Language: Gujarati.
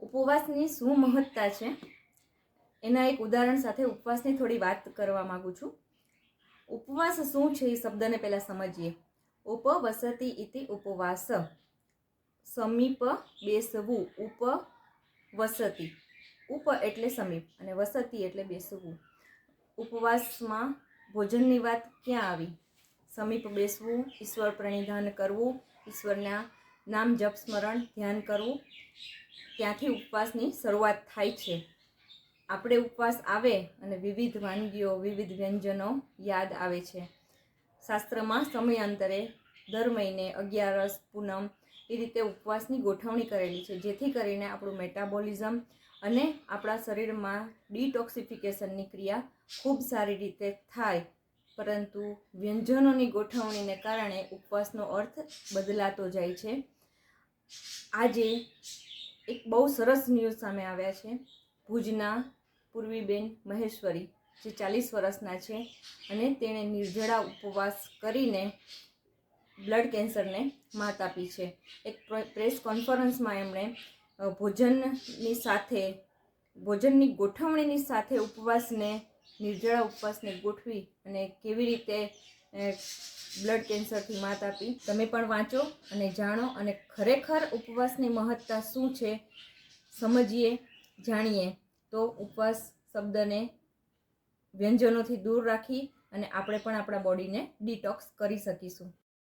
ઉપવાસની શું મહત્તા છે? એના એક ઉદાહરણ સાથે ઉપવાસની થોડી વાત કરવા માગું છું. ઉપવાસ શું છે એ શબ્દને પહેલાં સમજીએ. ઉપવસતી ઇતિ ઉપવાસ. સમીપ બેસવું ઉપ વસતી ઉપ એટલે સમીપ અને વસતી એટલે બેસવું. ઉપવાસમાં ભોજનની વાત ક્યાં આવી? સમીપ બેસવું, ઈશ્વર પ્રણિધાન કરવું, ઈશ્વરના નામ જપ સ્મરણ, ધ્યાન કરવું, ત્યાંથી ઉપવાસની શરૂઆત થાય છે. આપણે ઉપવાસ આવે અને વિવિધ વાનગીઓ, વિવિધ વ્યંજનો યાદ આવે છે. શાસ્ત્રમાં સમયાંતરે દર મહિને અગિયારસ, પૂનમ એ રીતે ઉપવાસની ગોઠવણી કરેલી છે, જેથી કરીને આપણું મેટાબોલિઝમ અને આપણા શરીરમાં ડિટોક્સિફિકેશનની ક્રિયા ખૂબ સારી રીતે થાય. પરંતુ વ્યંજનોની ગોઠવણીને કારણે ઉપવાસનો અર્થ બદલાતો જાય છે. આજે એક બહુ સરસ ન્યૂઝ સામે આવ્યા છે. ભુજના પૂર્વીબેન મહેશ્વરી, જે ચાલીસ વર્ષના છે અને તેણે નિર્જળા ઉપવાસ કરીને બ્લડ કેન્સરને માત આપી છે. એક પ્ર- પ્રેસ કોન્ફરન્સમાં એમણે ભોજનની સાથે, ભોજનની ગોઠવણીની સાથે ઉપવાસને, નિર્જળા ઉપવાસને ગોઠવી અને કેવી રીતે બ્લડ કેન્સરથી માત આપી. તમે પણ વાંચો અને જાણો અને ખરેખર ઉપવાસની મહત્તા શું છે સમજીએ, જાણીએ. તો ઉપવાસ શબ્દને વ્યંજનોથી દૂર રાખી અને આપણે પણ આપણા બોડીને ડિટોક્સ કરી શકીશું.